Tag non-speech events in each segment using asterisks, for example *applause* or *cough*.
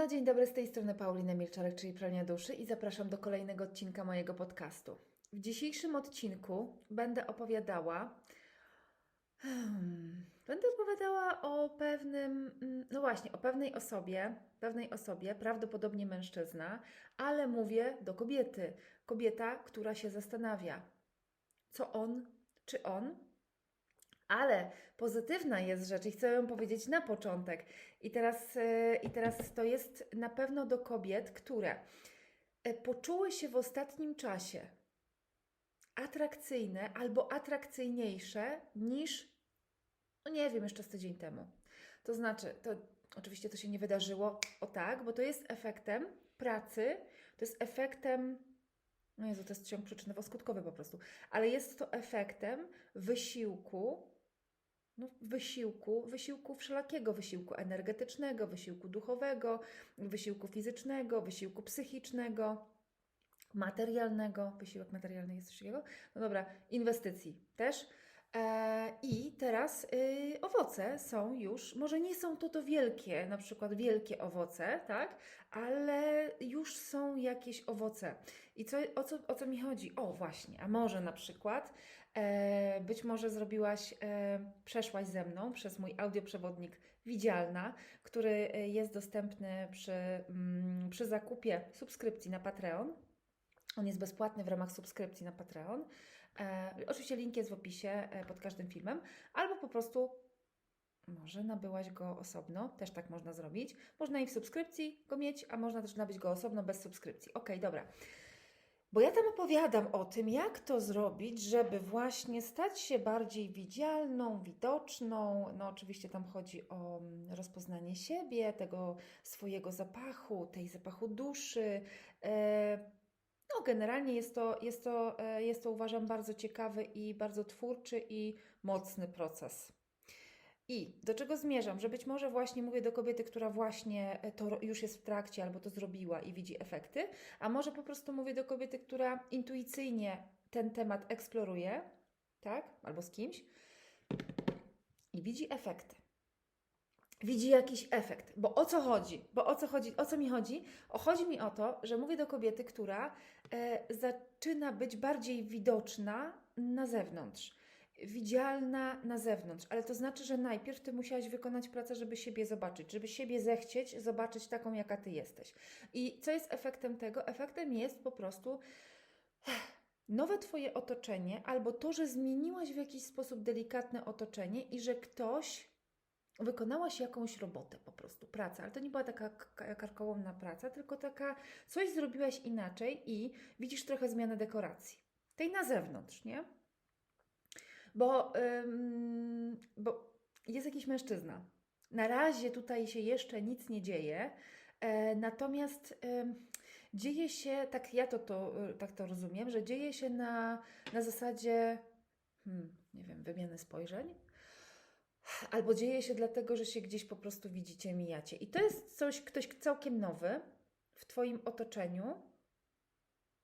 No dzień dobry, z tej strony Paulina Milczarek, czyli Prania Duszy i zapraszam do kolejnego odcinka mojego podcastu. W dzisiejszym odcinku będę opowiadała hmm, będę opowiadała o pewnym, mm, no właśnie, o pewnej osobie, pewnej osobie, prawdopodobnie mężczyzna, ale mówię do kobiety. Kobieta, która się zastanawia, co on, czy on ale pozytywna jest rzecz i chcę ją powiedzieć na początek. I teraz, e, I teraz to jest na pewno do kobiet, które e, poczuły się w ostatnim czasie atrakcyjne albo atrakcyjniejsze niż, no nie wiem, jeszcze z tydzień temu. To znaczy, to oczywiście to się nie wydarzyło o tak, bo to jest efektem pracy, to jest efektem no Jezu, to jest ciąg przyczynowo-skutkowy po prostu. Ale jest to efektem wysiłku, no, wysiłku, wysiłku wszelakiego, wysiłku energetycznego, wysiłku duchowego, wysiłku fizycznego, wysiłku psychicznego, materialnego. Wysiłek materialny jest coś takiego? No dobra, inwestycji też. E, I teraz y, owoce są już, może nie są to to wielkie, na przykład wielkie owoce, tak, ale już są jakieś owoce. I co, o, co, o co mi chodzi? O, właśnie, a może na przykład e, być może zrobiłaś, e, przeszłaś ze mną przez mój audioprzewodnik Widzialna, który jest dostępny przy, mm, przy zakupie subskrypcji na Patreon. On jest bezpłatny w ramach subskrypcji na Patreon. E, oczywiście link jest w opisie e, pod każdym filmem, albo po prostu może nabyłaś go osobno, też tak można zrobić. Można i w subskrypcji go mieć, a można też nabyć go osobno bez subskrypcji. Ok, dobra. Bo ja tam opowiadam o tym, jak to zrobić, żeby właśnie stać się bardziej widzialną, widoczną. No, oczywiście tam chodzi o mm, rozpoznanie siebie, tego swojego zapachu, tej zapachu duszy. E, no, generalnie jest to, jest, to, e, jest to, uważam, bardzo ciekawy i bardzo twórczy i mocny proces. I do czego zmierzam? Że być może właśnie mówię do kobiety, która właśnie e, to już jest w trakcie albo to zrobiła i widzi efekty, a może po prostu mówię do kobiety, która intuicyjnie ten temat eksploruje, tak? Albo z kimś i widzi efekty widzi jakiś efekt. Bo o co chodzi? Bo o co chodzi? O co mi chodzi? O, chodzi mi o to, że mówię do kobiety, która e, zaczyna być bardziej widoczna na zewnątrz. Widzialna na zewnątrz, ale to znaczy, że najpierw ty musiałaś wykonać pracę, żeby siebie zobaczyć, żeby siebie zechcieć, zobaczyć taką, jaka ty jesteś. I co jest efektem tego? Efektem jest po prostu nowe Twoje otoczenie, albo to, że zmieniłaś w jakiś sposób delikatne otoczenie i że ktoś wykonałaś jakąś robotę po prostu, pracę, ale to nie była taka karkołomna praca, tylko taka, coś zrobiłaś inaczej i widzisz trochę zmianę dekoracji. Tej na zewnątrz, nie? Bo, ym, bo jest jakiś mężczyzna. Na razie tutaj się jeszcze nic nie dzieje, e, natomiast e, dzieje się, tak ja to, to, tak to rozumiem, że dzieje się na, na zasadzie, hmm, nie wiem, wymiany spojrzeń, albo dzieje się dlatego, że się gdzieś po prostu widzicie, mijacie. I to jest coś, ktoś całkiem nowy w Twoim otoczeniu.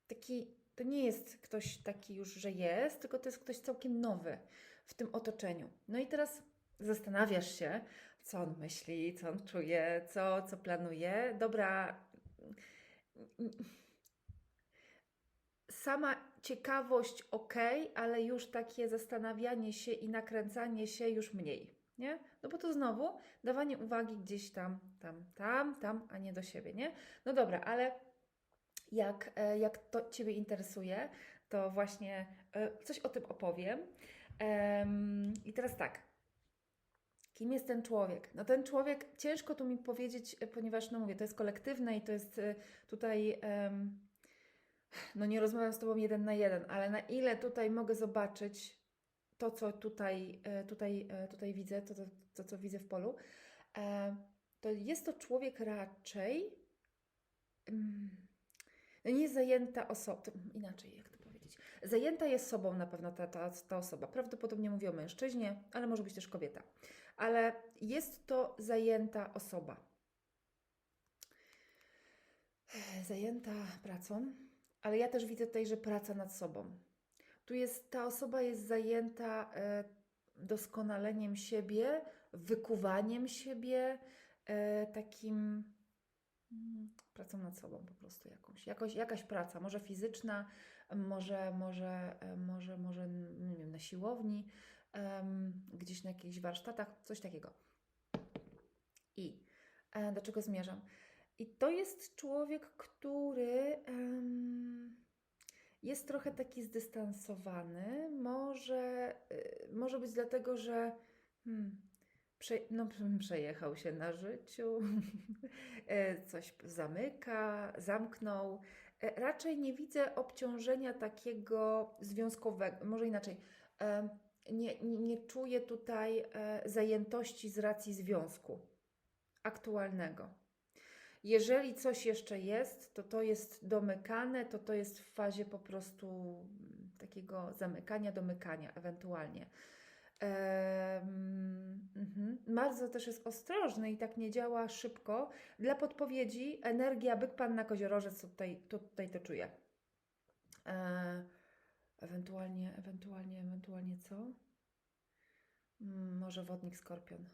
Taki, to nie jest ktoś taki już, że jest, tylko to jest ktoś całkiem nowy w tym otoczeniu. No i teraz zastanawiasz się, co on myśli, co on czuje, co, co planuje. Dobra. Sama ciekawość ok, ale już takie zastanawianie się i nakręcanie się już mniej nie? No bo to znowu dawanie uwagi gdzieś tam, tam, tam, tam, a nie do siebie, nie? No dobra, ale jak, e, jak to Ciebie interesuje, to właśnie e, coś o tym opowiem. I teraz tak. Kim jest ten człowiek? No ten człowiek, ciężko tu mi powiedzieć, e, ponieważ, no mówię, to jest kolektywne i to jest tutaj, no nie rozmawiam z Tobą jeden na jeden, ale na ile tutaj mogę zobaczyć to, co tutaj, e, tutaj, e, tutaj widzę, to, to, to, co widzę w polu, e, to jest to człowiek raczej mm, no nie zajęta osobą, inaczej jak to powiedzieć, zajęta jest sobą na pewno ta, ta, ta osoba. Prawdopodobnie mówię o mężczyźnie, ale może być też kobieta. Ale jest to zajęta osoba. Zajęta pracą, ale ja też widzę tutaj, że praca nad sobą tu jest, ta osoba jest zajęta e, doskonaleniem siebie, wykuwaniem siebie, e, takim, mm, pracą nad sobą po prostu jakąś, jakoś, jakaś praca, może fizyczna, może, może, e, może, może nie wiem, na siłowni, gdzieś na jakichś warsztatach, coś takiego. I do czego zmierzam? I to jest człowiek, który em, jest trochę taki zdystansowany. Może, y, może być dlatego, że hmm, prze, no, *laughs* przejechał się na życiu, *laughs* e, coś zamyka, zamknął. E, Raczej nie widzę obciążenia takiego związkowego, może inaczej. em, Nie, nie, nie czuję tutaj e, zajętości z racji związku aktualnego. Jeżeli coś jeszcze jest, to to jest domykane, to to jest w fazie po prostu mm, takiego zamykania, domykania ewentualnie. Mhm. Bardzo też jest ostrożny i tak nie działa szybko. Dla podpowiedzi energia byk panna koziorożec tutaj, tutaj to czuję. E, ewentualnie, ewentualnie, ewentualnie co? Mm, może wodnik skorpion.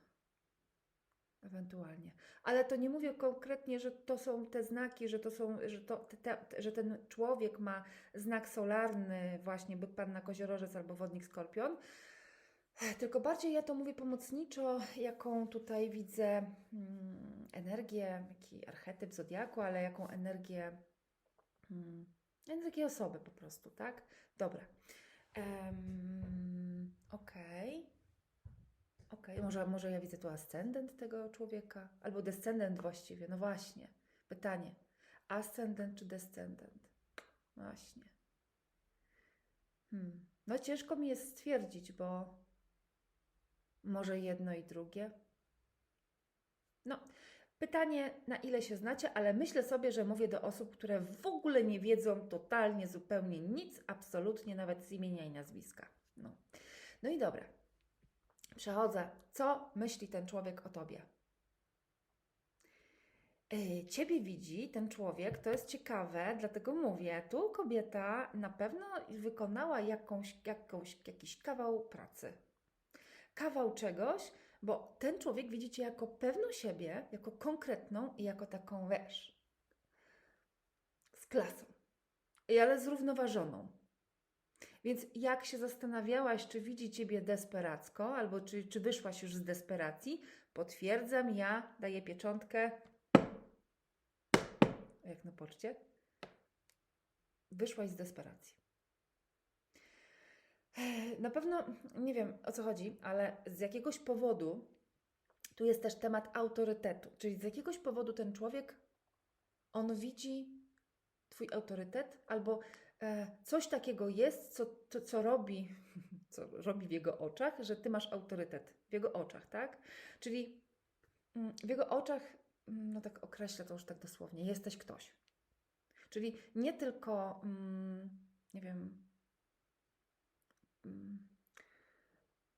Ewentualnie. Ale to nie mówię konkretnie, że to są te znaki, że to są, że, to, te, te, że ten człowiek ma znak solarny, właśnie byk panna koziorożec albo wodnik skorpion. Tylko bardziej ja to mówię pomocniczo, jaką tutaj widzę mm, energię, jaki archetyp zodiaku, ale jaką energię, mm, energię osoby po prostu, tak? Dobra. Um, Okej. Okej, może, może ja widzę tu ascendent tego człowieka, albo descendent właściwie. No właśnie, pytanie. Ascendent czy descendent? Właśnie. Hmm. No ciężko mi jest stwierdzić, bo może jedno i drugie. No, pytanie, na ile się znacie, ale myślę sobie, że mówię do osób, które w ogóle nie wiedzą totalnie, zupełnie nic, absolutnie nawet z imienia i nazwiska. No, no i dobra. Przechodzę. Co myśli ten człowiek o tobie? Yy, Ciebie widzi ten człowiek, to jest ciekawe, dlatego mówię, tu kobieta na pewno wykonała jakąś, jakąś, jakiś kawał pracy. Kawał czegoś, bo ten człowiek widzi Cię jako pewną siebie, jako konkretną i jako taką, wiesz, z klasą, ale zrównoważoną. Więc jak się zastanawiałaś, czy widzi Ciebie desperacko, albo czy, czy wyszłaś już z desperacji, potwierdzam, ja daję pieczątkę, jak na poczcie, wyszłaś z desperacji. Na pewno nie wiem o co chodzi, ale z jakiegoś powodu tu jest też temat autorytetu, czyli z jakiegoś powodu ten człowiek on widzi Twój autorytet albo coś takiego jest, co, co, robi, *laughs* co robi w jego oczach, że Ty masz autorytet w jego oczach, tak? Czyli mm, w jego oczach, mm, no tak określę to już tak dosłownie, jesteś ktoś. Czyli nie tylko, mm, nie wiem,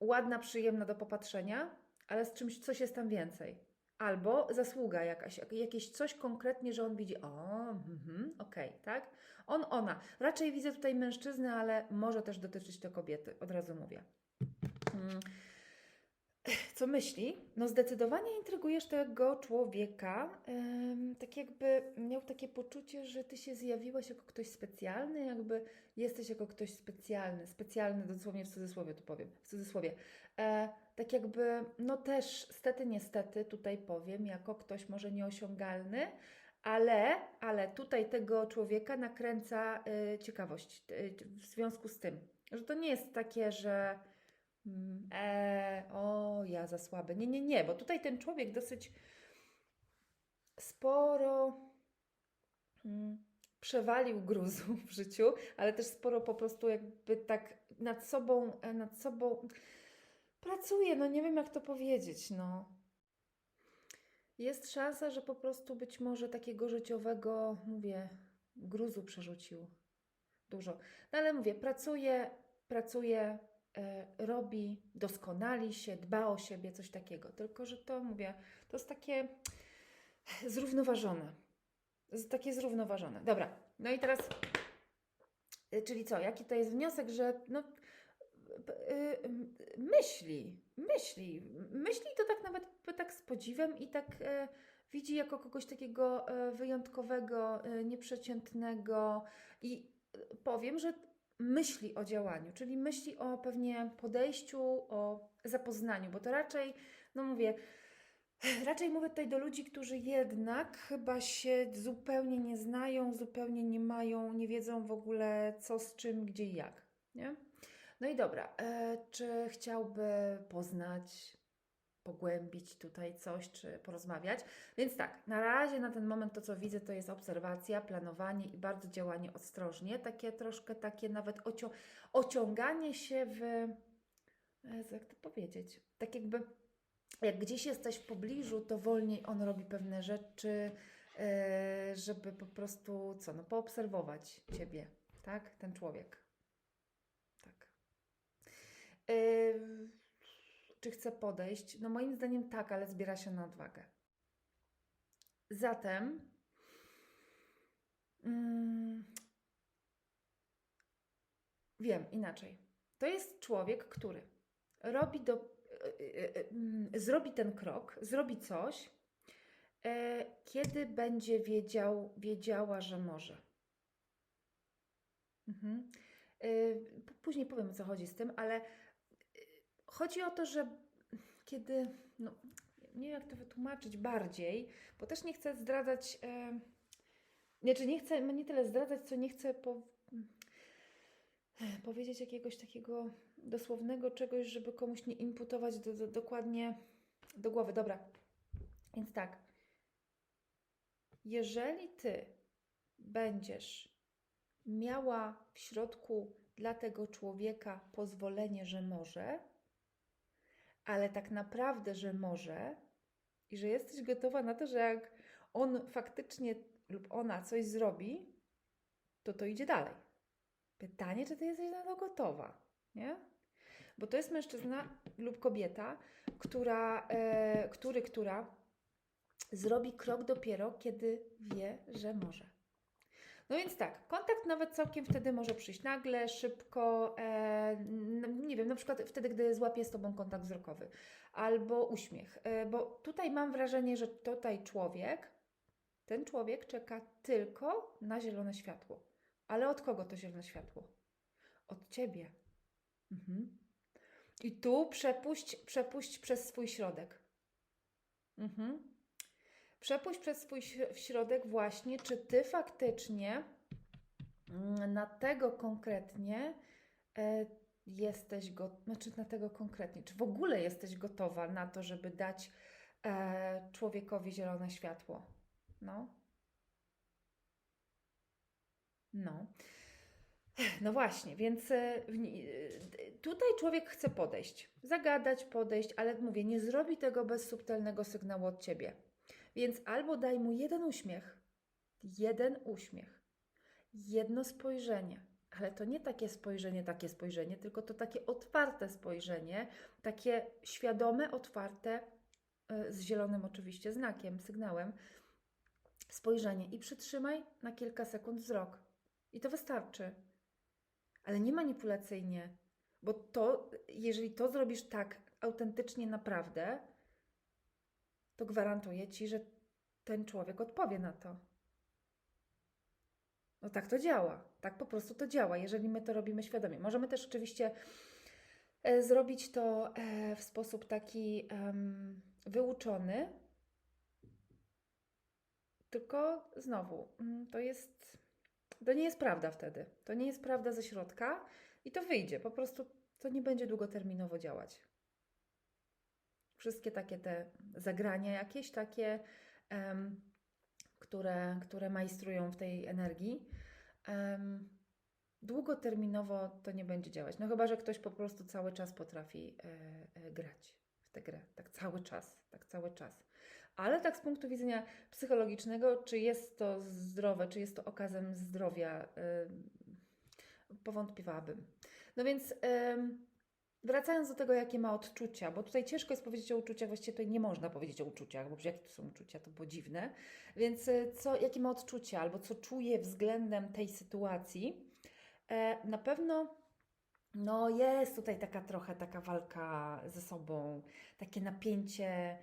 ładna, przyjemna do popatrzenia, ale z czymś, coś jest tam więcej. Albo zasługa jakaś, jak- jakieś coś konkretnie, że on widzi, o, mhm, okej, tak? On, ona. Raczej widzę tutaj mężczyznę, ale może też dotyczyć to kobiety, od razu mówię. Mm. Co myśli? No zdecydowanie intrygujesz tego człowieka. Em, tak jakby miał takie poczucie, że ty się zjawiłaś jako ktoś specjalny, jakby jesteś jako ktoś specjalny. Specjalny dosłownie w cudzysłowie, tu powiem, w cudzysłowie. E, tak jakby, no też stety, niestety tutaj powiem, jako ktoś może nieosiągalny, ale, ale tutaj tego człowieka nakręca y, ciekawość y, w związku z tym, że to nie jest takie, że mm, e, o, ja za słaby. Nie, nie, nie, bo tutaj ten człowiek dosyć sporo mm, przewalił gruzu w życiu, ale też sporo po prostu jakby tak nad sobą, e, nad sobą pracuje, no nie wiem jak to powiedzieć, no. Jest szansa, że po prostu być może takiego życiowego, mówię, gruzu przerzucił dużo. No ale mówię, pracuje, pracuje, robi, doskonali się, dba o siebie, coś takiego. Tylko, że to, mówię, to jest takie zrównoważone. Takie zrównoważone. Dobra, no i teraz, y, czyli co, jaki to jest wniosek, że no, m- myśli, myśli, myśli to tak nawet tak z podziwem i tak, e, widzi jako kogoś takiego e, wyjątkowego, e, nieprzeciętnego i e, powiem, że myśli o działaniu, czyli myśli o pewnie podejściu, o zapoznaniu, bo to raczej, no mówię, *sighs* raczej mówię tutaj do ludzi, którzy jednak chyba się zupełnie nie znają, zupełnie nie mają, nie wiedzą w ogóle co z czym, gdzie i jak, nie? No i dobra, e, czy chciałby poznać, pogłębić tutaj coś, czy porozmawiać? Więc tak, na razie na ten moment to, co widzę, to jest obserwacja, planowanie i bardzo działanie ostrożnie, takie troszkę takie nawet ociąganie się w, jak to powiedzieć, tak jakby jak gdzieś jesteś w pobliżu, to wolniej on robi pewne rzeczy, e, żeby po prostu, co, no poobserwować Ciebie, tak, ten człowiek. Tak. Ym, czy chce podejść? No moim zdaniem tak, ale zbiera się na odwagę. Zatem mm, wiem inaczej. To jest człowiek, który robi do, y, y, y, zrobi ten krok, zrobi coś, e, kiedy będzie wiedział, wiedziała, że może. Mhm. P- Później powiem o co chodzi z tym, ale chodzi o to, że kiedy, no nie wiem jak to wytłumaczyć bardziej, bo też nie chcę zdradzać, e, znaczy nie chcę, nie tyle zdradzać, co nie chcę po, powiedzieć jakiegoś takiego dosłownego czegoś, żeby komuś nie imputować do, do, dokładnie do głowy. Dobra, więc tak, jeżeli ty będziesz miała w środku dla tego człowieka pozwolenie, że może, ale tak naprawdę, że może i że jesteś gotowa na to, że jak on faktycznie lub ona coś zrobi, to to idzie dalej. Pytanie, czy ty jesteś na to gotowa, nie? Bo to jest mężczyzna lub kobieta, która, e, który, która zrobi krok dopiero, kiedy wie, że może. No więc tak, kontakt nawet całkiem wtedy może przyjść nagle, szybko, e, n- nie wiem, na przykład wtedy, gdy złapie z Tobą kontakt wzrokowy, albo uśmiech, e, bo tutaj mam wrażenie, że tutaj człowiek, ten człowiek czeka tylko na zielone światło. Ale od kogo to zielone światło? Od Ciebie. Mhm. I tu przepuść, przepuść przez swój środek. Mhm. Przepuść przez swój śr- środek właśnie, czy ty faktycznie mm, na tego konkretnie e, jesteś go, znaczy na tego konkretnie, czy w ogóle jesteś gotowa na to, żeby dać e, człowiekowi zielone światło. No. No. No właśnie, więc e, tutaj człowiek chce podejść, zagadać, podejść, ale mówię, nie zrobi tego bez subtelnego sygnału od ciebie. Więc albo daj mu jeden uśmiech, jeden uśmiech, jedno spojrzenie, ale to nie takie spojrzenie, takie spojrzenie, tylko to takie otwarte spojrzenie, takie świadome, otwarte, e, z zielonym oczywiście znakiem, sygnałem, spojrzenie i przytrzymaj na kilka sekund wzrok. I to wystarczy. Ale nie manipulacyjnie, bo to, jeżeli to zrobisz tak autentycznie, naprawdę, to gwarantuję ci, że ten człowiek odpowie na to. No tak to działa. Tak po prostu to działa, jeżeli my to robimy świadomie. Możemy też oczywiście e, zrobić to e, w sposób taki wyuczony, tylko znowu, mm, to jest, to nie jest prawda wtedy. To nie jest prawda ze środka i to wyjdzie. Po prostu to nie będzie długoterminowo działać. Wszystkie takie te zagrania jakieś takie, em, które, które majstrują w tej energii, em, długoterminowo to nie będzie działać. No chyba, że ktoś po prostu cały czas potrafi e, e, grać w tę grę. Tak cały czas, tak cały czas. Ale tak z punktu widzenia psychologicznego, czy jest to zdrowe, czy jest to okazem zdrowia, y, powątpiewałabym. No więc wracając do tego, jakie ma odczucia, bo tutaj ciężko jest powiedzieć o uczuciach, właściwie tutaj nie można powiedzieć o uczuciach, bo jakie to są uczucia, to było dziwne. Więc y, co, jakie ma odczucia, albo co czuje względem tej sytuacji, e, na pewno no jest tutaj taka trochę taka walka ze sobą, takie napięcie.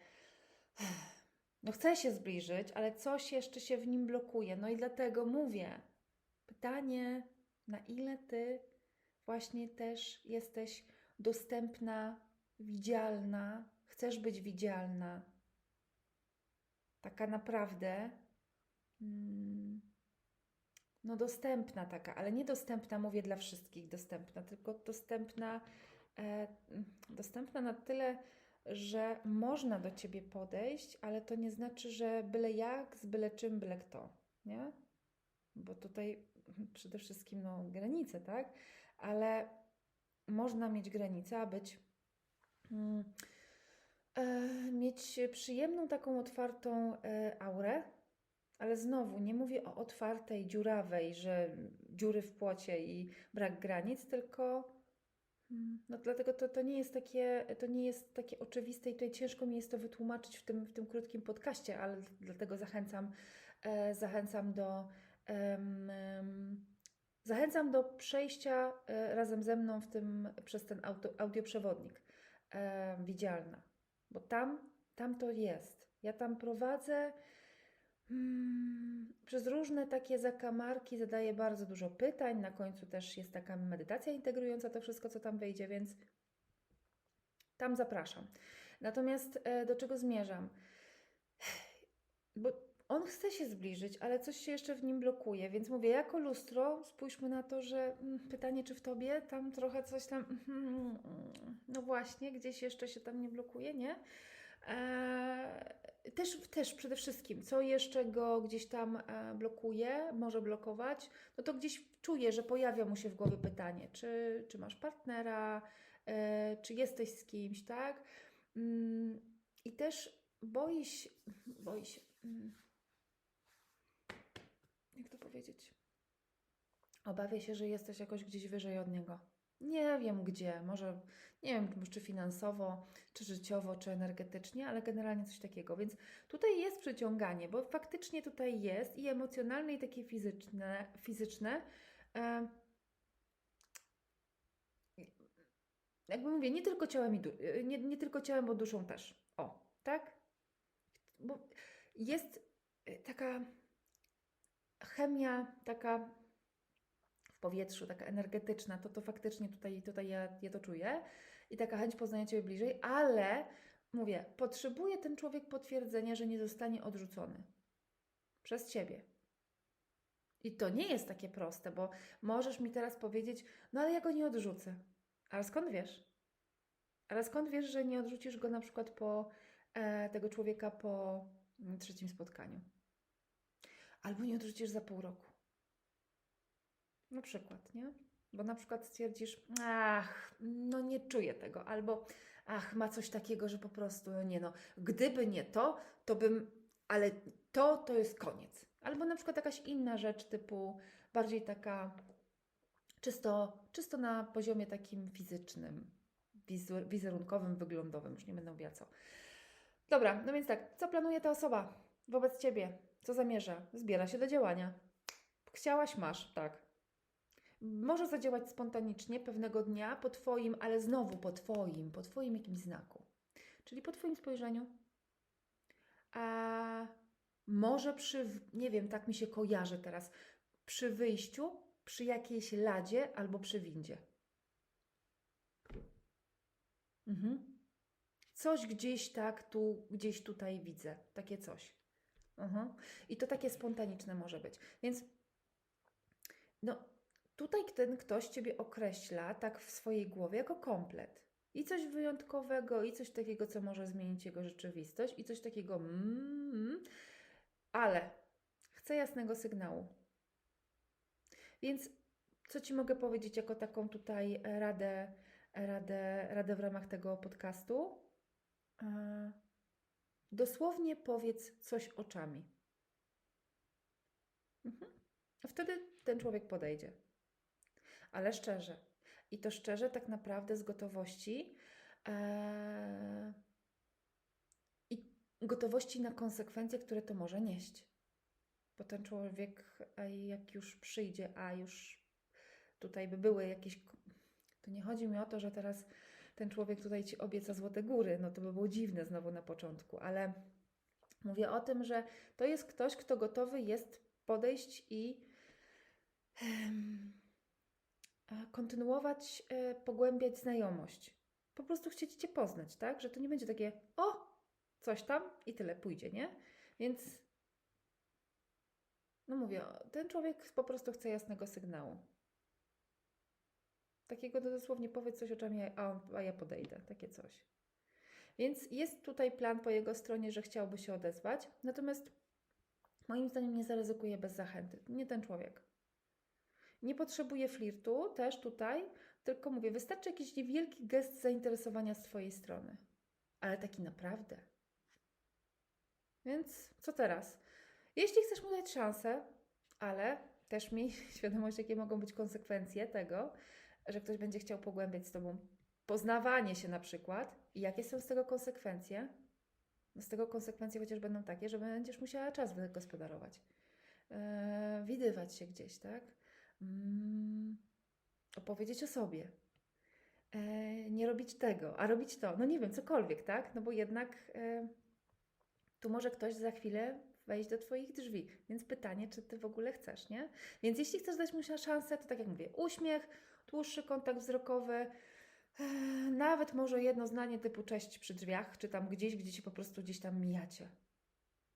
no chce się zbliżyć, ale coś jeszcze się w nim blokuje. No i dlatego mówię, pytanie, na ile ty właśnie też jesteś dostępna, widzialna, chcesz być widzialna, taka naprawdę, mm, no dostępna taka, ale nie dostępna, mówię dla wszystkich dostępna, tylko dostępna, e, dostępna na tyle, że można do ciebie podejść, ale to nie znaczy, że byle jak, z byle czym, byle kto, nie? Bo tutaj przede wszystkim no, granice, tak? Ale można mieć granice, a być mm, e, mieć przyjemną, taką otwartą e, aurę, ale znowu nie mówię o otwartej, dziurawej, że dziury w płocie i brak granic, tylko mm, no dlatego to, to, nie jest takie, to nie jest takie oczywiste i tutaj ciężko mi jest to wytłumaczyć w tym, w tym krótkim podcaście, ale dlatego zachęcam, e, zachęcam do zachęcam do przejścia e, razem ze mną w tym, przez ten auto, audioprzewodnik e, widzialna, bo tam, tam to jest. Ja tam prowadzę mm, przez różne takie zakamarki, zadaję bardzo dużo pytań. Na końcu też jest taka medytacja integrująca to wszystko, co tam wejdzie, więc tam zapraszam. Natomiast e, do czego zmierzam? Bo on chce się zbliżyć, ale coś się jeszcze w nim blokuje, więc mówię, jako lustro spójrzmy na to, że mm, pytanie, czy w tobie tam trochę coś tam, mm, no właśnie, gdzieś jeszcze się tam nie blokuje, nie? Eee, też, też przede wszystkim, co jeszcze go gdzieś tam e, blokuje, może blokować, no to gdzieś czuje, że pojawia mu się w głowie pytanie, czy, czy masz partnera, e, czy jesteś z kimś, tak? Mm, I też boi się, boi się, mm, jak to powiedzieć? Obawia się, że jesteś jakoś gdzieś wyżej od niego. Nie wiem gdzie, może nie wiem, czy finansowo, czy życiowo, czy energetycznie, ale generalnie coś takiego. Więc tutaj jest przyciąganie, bo faktycznie tutaj jest i emocjonalne, i takie fizyczne. fizyczne. E, jakby mówię, nie tylko ciałem, i nie, nie tylko ciałem, bo duszą też. O, tak? Bo jest e, taka chemia taka w powietrzu, taka energetyczna, to to faktycznie tutaj, tutaj ja, ja to czuję i taka chęć poznania Ciebie bliżej, ale mówię, potrzebuje ten człowiek potwierdzenia, że nie zostanie odrzucony przez Ciebie. I to nie jest takie proste, bo możesz mi teraz powiedzieć, no ale ja go nie odrzucę. Ale skąd wiesz? Ale skąd wiesz, że nie odrzucisz go na przykład po e, tego człowieka po mm, trzecim spotkaniu? Albo nie odrzucisz za pół roku. Na przykład, nie? Bo na przykład stwierdzisz, ach, no nie czuję tego, albo ach, ma coś takiego, że po prostu, no nie no, gdyby nie to, to bym, ale to, to jest koniec. Albo na przykład jakaś inna rzecz, typu bardziej taka czysto, czysto na poziomie takim fizycznym, wizerunkowym, wyglądowym, już nie będę mówiła co. Dobra, no więc tak, co planuje ta osoba wobec Ciebie? Co zamierza? Zbiera się do działania. Chciałaś, masz, tak. Może zadziałać spontanicznie pewnego dnia po Twoim, ale znowu po Twoim, po Twoim jakimś znaku. Czyli po Twoim spojrzeniu. A może przy, nie wiem, tak mi się kojarzy teraz, przy wyjściu, przy jakiejś ladzie albo przy windzie. Mhm. Coś gdzieś tak, tu, gdzieś tutaj widzę. Takie coś. Mhm. I to takie spontaniczne może być. Więc no, tutaj ten ktoś Ciebie określa tak w swojej głowie jako komplet. I coś wyjątkowego, i coś takiego, co może zmienić jego rzeczywistość, i coś takiego, mm, ale chcę jasnego sygnału. Więc co Ci mogę powiedzieć jako taką tutaj radę, radę, radę w ramach tego podcastu? E, Dosłownie powiedz coś oczami. Mhm. Wtedy ten człowiek podejdzie. Ale szczerze. I to szczerze, tak naprawdę z gotowości. Eee, I gotowości na konsekwencje, które to może nieść. Bo ten człowiek, a jak już przyjdzie, a już tutaj by były jakieś. To nie chodzi mi o to, że teraz ten człowiek tutaj ci obieca złote góry, no to by było dziwne znowu na początku, ale Mówię o tym, że to jest ktoś, kto gotowy jest podejść i e, kontynuować, e, pogłębiać znajomość. Po prostu chcieć Cię poznać, tak? Że to nie będzie takie o, coś tam i tyle pójdzie, nie? Więc no mówię, ten człowiek po prostu chce jasnego sygnału. Takiego dosłownie powiedz coś oczami, a, a ja podejdę, takie coś. Więc jest tutaj plan po jego stronie, że chciałby się odezwać, natomiast moim zdaniem nie zaryzykuje bez zachęty. Nie ten człowiek. Nie potrzebuje flirtu też tutaj, tylko mówię, wystarczy jakiś niewielki gest zainteresowania z Twojej strony. Ale taki naprawdę. Więc co teraz? Jeśli chcesz mu dać szansę, ale też miej *laughs* świadomość, jakie mogą być konsekwencje tego, że ktoś będzie chciał pogłębiać z Tobą poznawanie się na przykład i jakie są z tego konsekwencje? No z tego konsekwencje chociaż będą takie, że będziesz musiała czas wygospodarować. Yy, widywać się gdzieś, tak? Mm, opowiedzieć o sobie. Yy, nie robić tego, a robić to. No nie wiem, cokolwiek, tak? No bo jednak yy, tu może ktoś za chwilę wejść do Twoich drzwi. Więc pytanie, czy Ty w ogóle chcesz, nie? Więc jeśli chcesz dać mu szansę, to tak jak mówię, uśmiech, dłuższy kontakt wzrokowy, e, nawet może jedno zdanie typu cześć przy drzwiach, czy tam gdzieś, gdzie się po prostu gdzieś tam mijacie.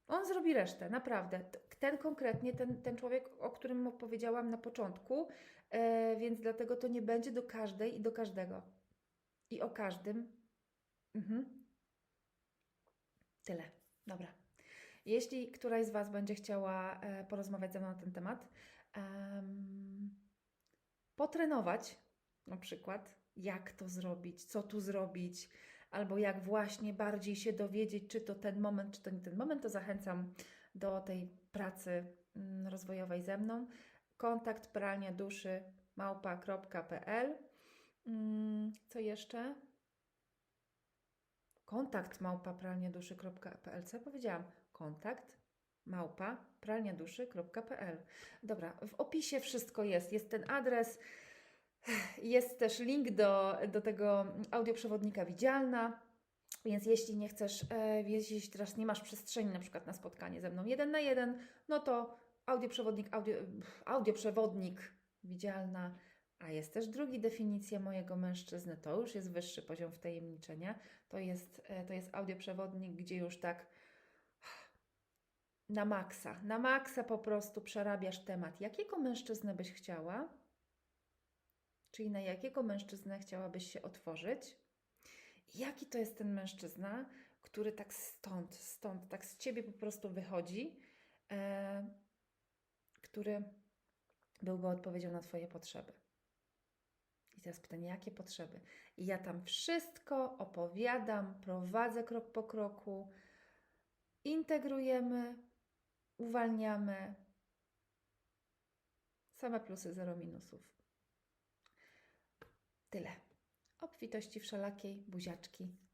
On zrobi resztę, naprawdę. Ten konkretnie, ten, ten człowiek, o którym opowiedziałam na początku, e, więc dlatego to nie będzie do każdej i do każdego. I o każdym. Mhm. Tyle. Dobra. Jeśli któraś z Was będzie chciała e, porozmawiać ze mną na ten temat, em, potrenować na przykład, jak to zrobić, co tu zrobić, albo jak właśnie bardziej się dowiedzieć, czy to ten moment, czy to nie ten moment, to zachęcam do tej pracy mm, rozwojowej ze mną. Kontakt pralnia duszy małpa.pl. Mm, Co jeszcze? Kontakt małpa pralniaduszy.pl. Co ja powiedziałam? Kontakt małpa pralniaduszy.pl. Dobra, w opisie wszystko jest. Jest ten adres. Jest też link do, do tego audioprzewodnika Widzialna. Więc jeśli nie chcesz, e, jeśli teraz nie masz przestrzeni na przykład na spotkanie ze mną jeden na jeden, no to audioprzewodnik, audio, audioprzewodnik Widzialna, a jest też drugi definicja mojego mężczyzny, to już jest wyższy poziom wtajemniczenia. To jest, e, to jest audioprzewodnik, gdzie już tak na maksa, na maksa po prostu przerabiasz temat. Jakiego mężczyznę byś chciała? Czyli na jakiego mężczyznę chciałabyś się otworzyć? Jaki to jest ten mężczyzna, który tak stąd, stąd, tak z ciebie po prostu wychodzi, e, który byłby odpowiedzią na Twoje potrzeby? I teraz pytanie, jakie potrzeby? I ja tam wszystko opowiadam, prowadzę krok po kroku, integrujemy, uwalniamy. Same plusy, zero minusów. Tyle. Obfitości wszelakiej, buziaczki.